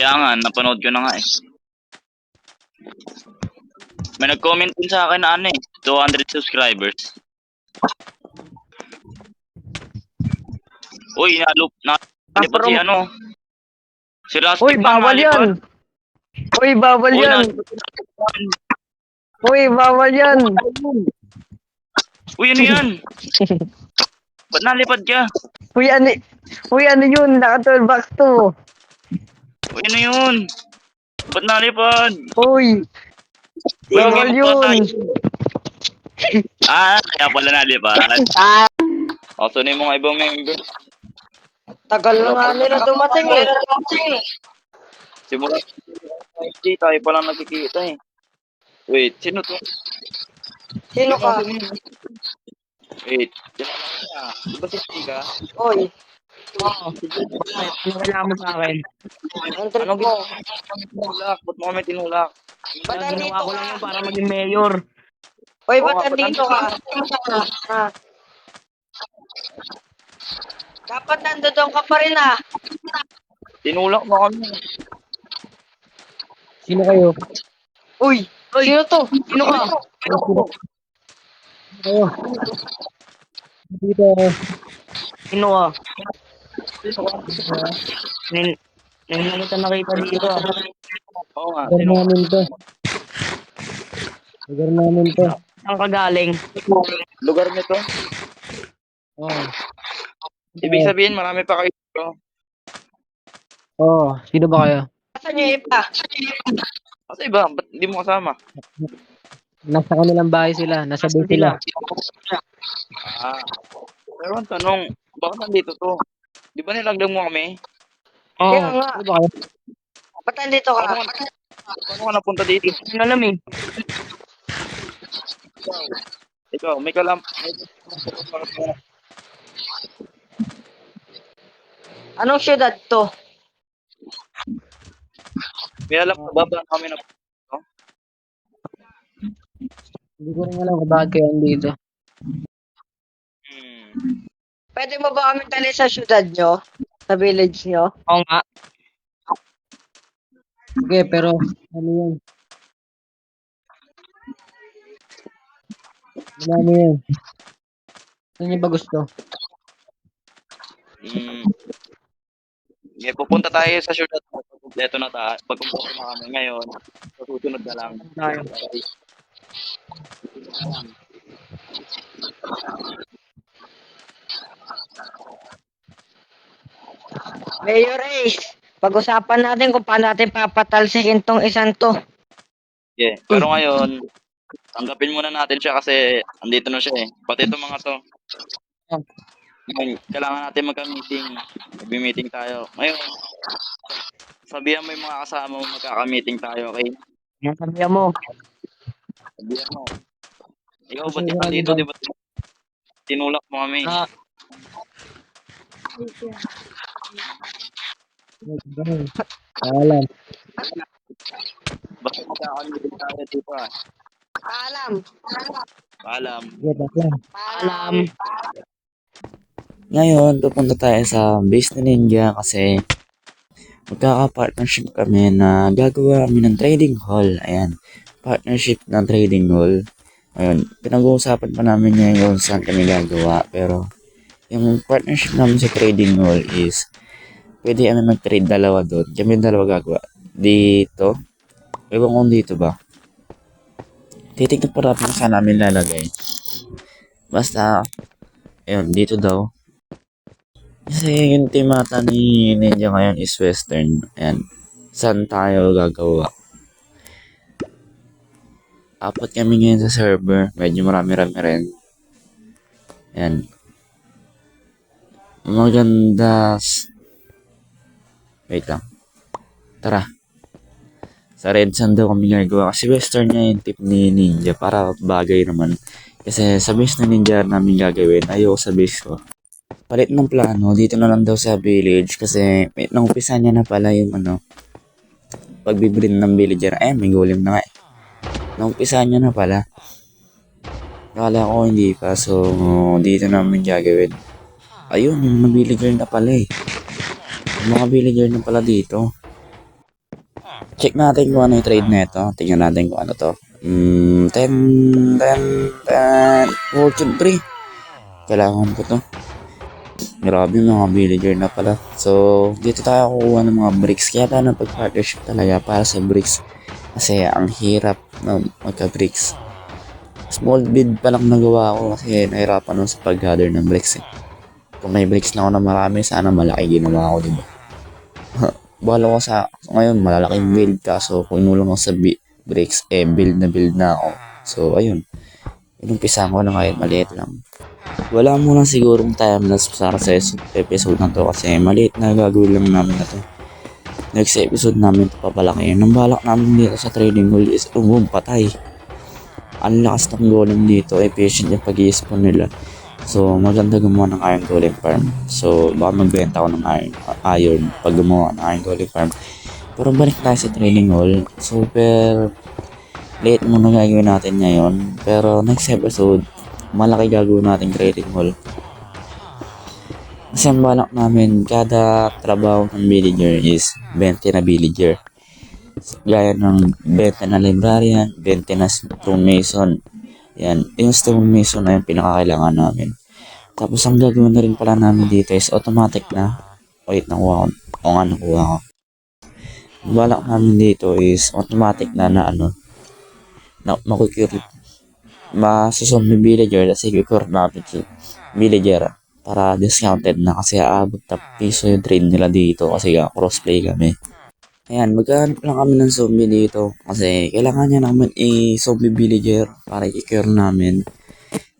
Kaya nga, napanood ko na nga eh. May nag-comment din sa akin na ano eh, 200 subscribers. Uy, nalup, na, nalipad si from- ano. Si Rustic Uy, bawal yan. Uy, bawal Uy, yan. Uy, bawal yan. Uy, ano yan? Ba't nalipad ka? Uy, ano, uy, ano yun? Naka 12 bucks to. Uy, ano yun? Ba't nalipad? Uy, mag-ipot yun. Ah, kaya pala nalipad. Ah, O, so na yung mga ibang member. tagal na nga nila dumating eh. Simula. Hindi, tayo pa lang nakikita eh. Wait, sino to? Sino ka? Wait, sino ka? Di ba si Chika? Uy, Oo. Ano kailangan mo sa akin? ang trip Anong mo. Tinulak, ba't mo kami tinulak? Ba't Ginawa nandito ko lang ka? yun para maging mayor. Uy, Oo, ba't ba't nandito ka? Ha? Dapat nandoon ka pa rin ah. Tinulak mo kami. Sino kayo? Uy, sino to? Sino ka? Kayo. Dito ako. Sino ka? Nin Ngayon kita nakita dito. ah. Oo nga, Lugar namin to. Lugar namin to. Saan ka galing? Lugar nito? Oo. Ibig sabihin, marami pa kayo dito. Oo. Sino ba kayo? Saan yung iba? Kasi iba, ba't hindi mo kasama? Nasa kanilang bahay sila. Nasa bay sila. sila? Ah. Pero ang tanong, bakit nandito to? Di ba nilagdag mo kami? Oo. Kaya nga. Sino ba kayo? Ba't nandito ka? Paano ka, paano ka napunta dito? Hindi ko alam eh. Ikaw, may kalam... Anong syudad to? May alam ka ba ba kami na... Hindi ko rin alam kung bakit kayo andito. Hmm. Pwede mo ba kami tali sa syudad nyo? Sa village nyo? Oo nga. Sige, pero ano yun? Ano ano yun? Ano niyo ba gusto? Hmm. Okay, pupunta tayo sa syudad mo. Kompleto na tayo. Pag kumpleto na kami ngayon, susunod na lang. Tayo. Mayor Ace, pag-usapan natin kung paano natin papatalsikin tong isang to. Yeah. Pero ngayon, tanggapin muna natin siya kasi andito na siya eh. Pati itong mga to. Ngayon, kailangan natin magka-meeting. Mag-meeting tayo. Ngayon, sabihan mo yung mga kasama mo magkaka-meeting tayo, okay? Ang sabihan mo. Sabihan mo. Ikaw, ba't ka dito, di ba? Tinulak mo kami. Ah, Alam. Tayo dito ah. Paalam. Paalam. Sige, tak lang. alam. Ngayon, pupunta tayo sa base na Ninja kasi magkaka-partnership kami na gagawa kami ng trading hall. Ayan, partnership ng trading hall. Ayun, pinag-uusapan pa namin ngayon saan kami gagawa. Pero, yung partnership namin sa trading hall is pwede kami mag-trade dalawa doon. Kami yung dalawa gagawa. Dito. Ewan kung dito ba. Titignan pa natin saan namin lalagay. Basta, ayun, dito daw. Kasi yung timata ni Ninja ngayon is western. Ayan. Saan tayo gagawa? Apat kami ngayon sa server. Medyo marami-rami rin. Ayan. Maganda. Wait lang. Tara. Sa Red Sun daw kami gagawa. Kasi western niya yung tip ni Ninja. Para bagay naman. Kasi sa base na Ninja namin gagawin. Ayoko sa base ko palit ng plano, dito na lang daw sa village kasi may, naumpisa niya na pala yung ano, pagbibreed ng villager. Eh, may golem na nga eh. Naumpisa niya na pala. Akala ko hindi pa, so dito namin gagawin. Ayun, mga villager na pala eh. Mga villager na pala dito. check natin kung ano yung trade na ito. Tingnan natin kung ano to. Mm, 10, 10, 10, Fortune 3. Kailangan ko to. Grabe mga villager na pala. So, dito tayo kukuha ng mga bricks. Kaya tayo ng pag-partnership talaga para sa bricks. Kasi ang hirap na magka-bricks. Small bid pa lang nagawa ko kasi nahirapan ako sa pag-gather ng bricks eh. Kung may bricks na ako na marami, sana malaki ginawa ko, di ba? Bala ko sa, ngayon, malalaking build kaso kung inulong ako sa bricks, eh, build na build na ako. So, ayun. Inumpisa ko na kahit maliit lang. Wala muna sigurong timeless para sa episode na to kasi maliit na gagawin lang namin na to. Next episode namin ito papalaki. Nang balak namin dito sa trading hall is umum patay. Ang lakas ng golem dito, efficient yung pag spawn nila. So, maganda gumawa ng iron golem farm. So, baka magbenta ako ng iron, iron pag gumawa ng iron golem farm. Pero balik tayo sa trading hall. Super late muna gagawin natin ngayon. Pero next episode, malaki gagawin natin trading hall. Kasi ang balak namin, kada trabaho ng villager is 20 na villager. Gaya ng 20 na librarian, 20 na stone. Yan, yung stone mason na yung pinakakailangan namin. Tapos ang gagawin na rin pala namin dito is automatic na. Wait, nakuha ko. O nga, nakuha ko. Balak namin dito is automatic na na ano, na makukure masusunod ng villager kasi kukure namin si villager para discounted na kasi aabot na piso yung trade nila dito kasi nga crossplay kami. Ayan, magkahanap lang kami ng zombie dito kasi kailangan niya naman i-zombie villager para i-cure namin.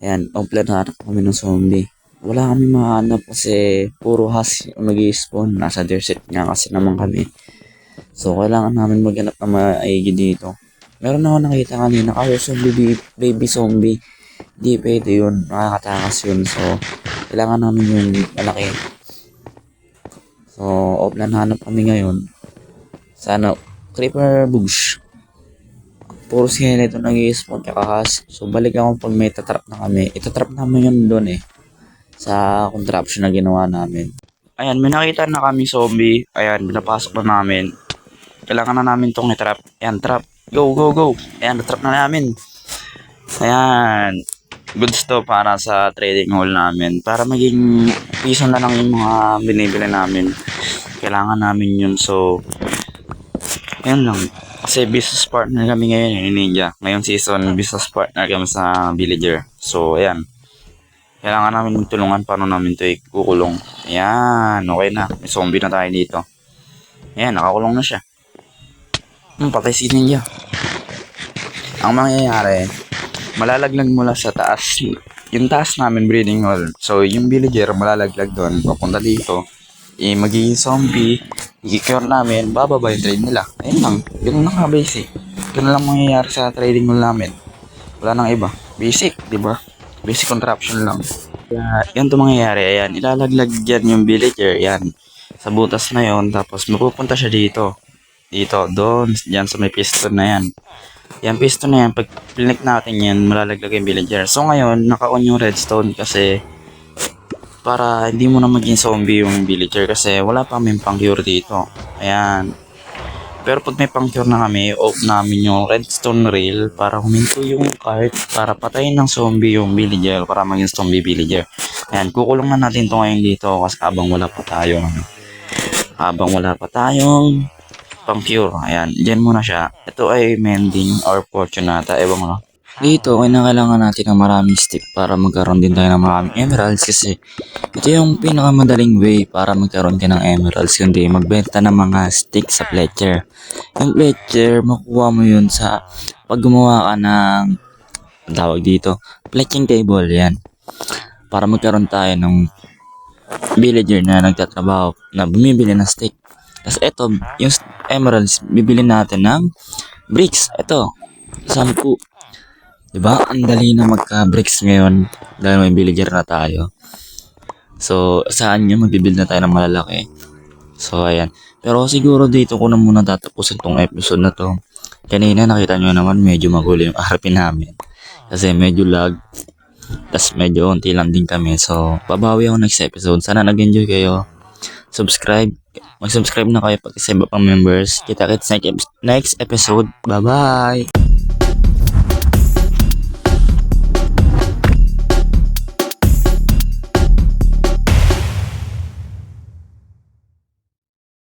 Ayan, kompleto na kami ng zombie. Wala kami mahanap kasi puro has yung nag spawn Nasa desert nga kasi naman kami. So, kailangan namin maghanap ng maigi dito. Meron ako nakita kanina, kaso zombie, baby, baby zombie. Di pwede yun, nakakatakas yun. So, kailangan namin yung malaki. So, offline hanap kami ngayon. Sana, creeper bush. Puro siya nito nag spawn kakahas. So, balik ako pag may tatrap na kami. Itatrap namin yun doon eh. Sa contraption na ginawa namin. Ayan, may nakita na kami zombie. Ayan, pinapasok na namin. Kailangan na namin tong i-trap. Ayan, trap. Go, go, go. Ayan, na-trap na namin. Ayan. Goods to para sa trading hall namin. Para maging piso na lang yung mga binibili namin. Kailangan namin yun. So, ayan lang. Kasi business partner kami ngayon eh, ni Ninja. Ngayong season, business partner kami sa villager. So, ayan. Kailangan namin magtulungan paano namin ito ikukulong. Ayan, okay na. May zombie na tayo dito. Ayan, nakakulong na siya. Hmm, patay si Ninja. Ang mangyayari, malalaglag mula sa taas. Yung taas namin breeding hall. So, yung villager malalaglag doon. Papunta dito. Eh, magiging zombie. I-cure namin. Bababa yung trade nila. Ayun lang. Ganun lang ka basic. Ganun lang mangyayari sa trading namin. Wala nang iba. Basic, di ba? Basic contraption lang. Kaya, yan to mangyayari. Ayan, ilalaglag yan yung villager. Yan. Sa butas na yon Tapos, mapupunta siya dito. Dito, doon. Diyan sa may piston na yan. Yan piston na yan, pag clinic natin yan, malalaglag yung villager. So ngayon, naka-on yung redstone kasi para hindi mo na maging zombie yung villager kasi wala pa kami pang cure dito. Ayan. Pero pag may pang cure na kami, off namin yung redstone rail para huminto yung cart para patayin ng zombie yung villager para maging zombie villager. Ayan, kukulong na natin to ngayon dito kasi habang wala pa tayo. Habang wala pa tayong pang cure. Ayan, dyan muna siya. Ito ay mending or fortunata. Ewan ko. Dito, kailangan natin ng maraming stick para magkaroon din tayo ng maraming emeralds kasi ito yung pinakamadaling way para magkaroon ka ng emeralds kundi magbenta ng mga stick sa Fletcher. Yung Fletcher, makuha mo yun sa pag gumawa ka ng tawag dito, fletching table, yan. Para magkaroon tayo ng villager na nagtatrabaho na bumibili ng stick. Tapos ito, yung emeralds, bibili natin ng bricks. Ito, sampu. Diba? Ang dali na magka-bricks ngayon dahil may villager na tayo. So, saan nyo magbibuild na tayo ng malalaki? So, ayan. Pero siguro dito ko na muna tatapusin tong episode na to. Kanina nakita nyo naman medyo magulo yung RP namin. Kasi medyo lag. Tapos medyo unti lang din kami. So, babawi ako next episode. Sana nag-enjoy kayo. subscribe. Mag-subscribe na kayo pati sa iba pang members. Kita-kits next episode. Bye-bye!